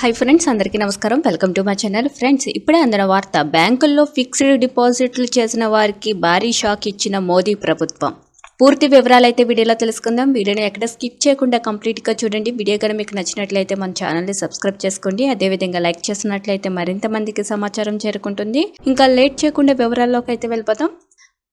Hi friends అందరికీ నమస్కారం. Welcome to my channel friends ఇప్పుడే అందిన వార్త బ్యాంకుల్లో ఫిక్స్డ్ డిపాజిట్లు చేసిన వారికి భారీ షాక్ ఇచ్చిన మోదీ ప్రభుత్వం. పూర్తి వివరాలు అయితే వీడియోలో తెలుసుకుందాం. వీడియోని ఎక్కడ స్కిప్ చేయకుండా కంప్లీట్గా చూడండి. వీడియో కనుక మీకు నచ్చినట్లయితే మన ఛానల్ని సబ్స్క్రైబ్ చేసుకోండి. అదేవిధంగా లైక్ చేసినట్లయితే మరింత మందికి సమాచారం చేరుకుంటుంది. ఇంకా లేట్ చేయకుండా వివరాల్లోకి అయితే వెళ్ళిపోతాం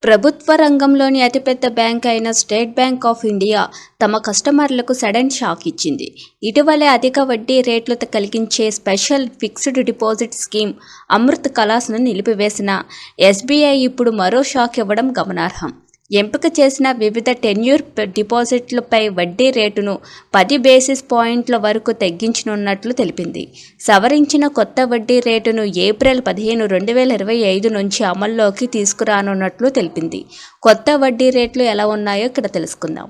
ప్రభుత్వ రంగంలోని అతిపెద్ద బ్యాంక్ అయిన స్టేట్ బ్యాంక్ ఆఫ్ ఇండియా తమ కస్టమర్లకు సడన్ షాక్ ఇచ్చింది. ఇటీవలే అధిక వడ్డీ రేట్లు కలిగించే special fixed deposit scheme Amrit కలాస్ను నిలిపివేసిన. ఎస్బీఐ ఇప్పుడు మరో షాక్ ఇవ్వడం గమనార్హం. ఎంపిక చేసిన వివిధ టెన్యూర్ డిపాజిట్లపై వడ్డీ రేటును పది బేసిస్ పాయింట్ల వరకు తగ్గించనున్నట్లు తెలిపింది. సవరించిన కొత్త వడ్డీ రేటును ఏప్రిల్ పదిహేను రెండు వేల ఇరవై ఐదు నుంచి అమల్లోకి తీసుకురానున్నట్లు తెలిపింది. కొత్త వడ్డీ రేట్లు ఎలా ఉన్నాయో ఇక్కడ తెలుసుకుందాం.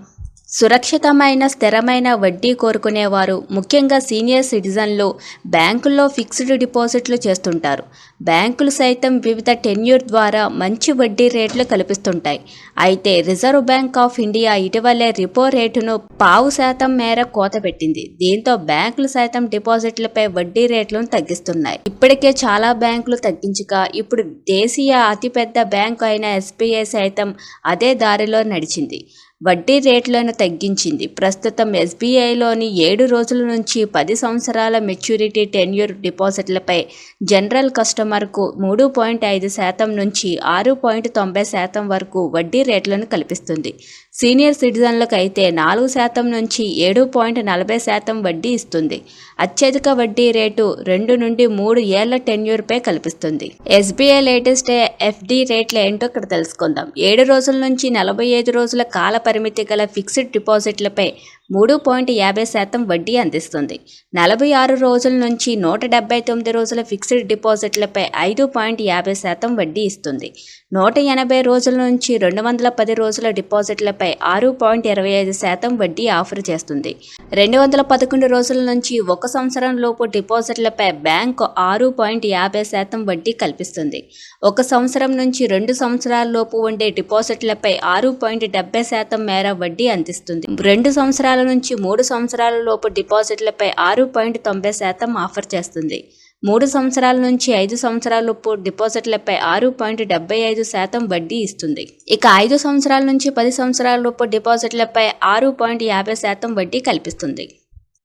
సురక్షితమైన స్థిరమైన వడ్డీ కోరుకునేవారు. ముఖ్యంగా సీనియర్ సిటిజన్లు బ్యాంకుల్లో ఫిక్స్డ్ డిపాజిట్లు చేస్తుంటారు. బ్యాంకులు సైతం వివిధ టెన్యూర్ ద్వారా మంచి వడ్డీ రేట్లు కల్పిస్తుంటాయి. అయితే రిజర్వ్ బ్యాంక్ ఆఫ్ ఇండియా ఇటీవలే రిపో రేటును పావు శాతం మేర కోత పెట్టింది. దీంతో బ్యాంకులు సైతం డిపాజిట్లపై వడ్డీ రేట్లను తగ్గిస్తున్నాయి. ఇప్పటికే చాలా బ్యాంకులు తగ్గించగా ఇప్పుడు దేశీయ అతిపెద్ద బ్యాంకు అయిన ఎస్బీఐ సైతం అదే దారిలో నడిచింది. వడ్డీ రేట్లను తగ్గించింది. ప్రస్తుతం ఎస్బీఐలోని ఏడు రోజుల నుంచి పది సంవత్సరాల మెచ్యూరిటీ టెన్యూర్ డిపాజిట్లపై జనరల్ కస్టమర్కు మూడు పాయింట్ ఐదు శాతం నుంచి ఆరు పాయింట్ తొంభై శాతం వరకు వడ్డీ రేట్లను కల్పిస్తుంది. సీనియర్ సిటిజన్లకు అయితే నాలుగు శాతం నుంచి ఏడు పాయింట్ నలభై శాతం వడ్డీ ఇస్తుంది. అత్యధిక వడ్డీ రేటు రెండు నుండి మూడు ఏళ్ళ టెన్యూర్పై కల్పిస్తుంది. ఎస్బీఐ లేటెస్ట్ ఎఫ్డి రేట్లు ఏంటో ఇక్కడ తెలుసుకుందాం. ఏడు రోజుల నుంచి నలభై ఐదు రోజుల కాల పరిమితి గల ఫిక్స్డ్ డిపాజిట్లపై మూడు పాయింట్ యాభై శాతం వడ్డీ అందిస్తుంది. నలభై ఆరు రోజుల నుంచి నూట డెబ్బై తొమ్మిది రోజుల ఫిక్స్డ్ డిపాజిట్లపై ఐదు పాయింట్ యాభై శాతం వడ్డీ ఇస్తుంది. నూట ఎనభై రోజుల నుంచి రెండు వందల పది రోజుల డిపాజిట్లపై ఆరు పాయింట్ ఇరవై ఐదు శాతం వడ్డీ ఆఫర్ చేస్తుంది. రెండు వందల పదకొండు రోజుల నుంచి ఒక సంవత్సరం లోపు డిపాజిట్లపై బ్యాంకు ఆరు పాయింట్ యాభై శాతం వడ్డీ కల్పిస్తుంది. ఒక సంవత్సరం నుంచి రెండు సంవత్సరాల లోపు ఉండే డిపాజిట్లపై ఆరు పాయింట్ డెబ్బై శాతం మేర వడ్డీ అందిస్తుంది. రెండు సంవత్సరాల నుంచి మూడు సంవత్సరాల లోపు డిపాజిట్లపై ఆరు పాయింట్ తొంభై శాతం ఆఫర్ చేస్తుంది. మూడు సంవత్సరాల నుంచి ఐదు సంవత్సరాల లోపు డిపాజిట్లపై ఆరు పాయింట్ డెబ్బై ఐదు శాతం వడ్డీ ఇస్తుంది. ఇక ఐదు సంవత్సరాల నుంచి పది సంవత్సరాల లోపు డిపాజిట్లపై ఆరు పాయింట్ యాభై శాతం వడ్డీ కల్పిస్తుంది.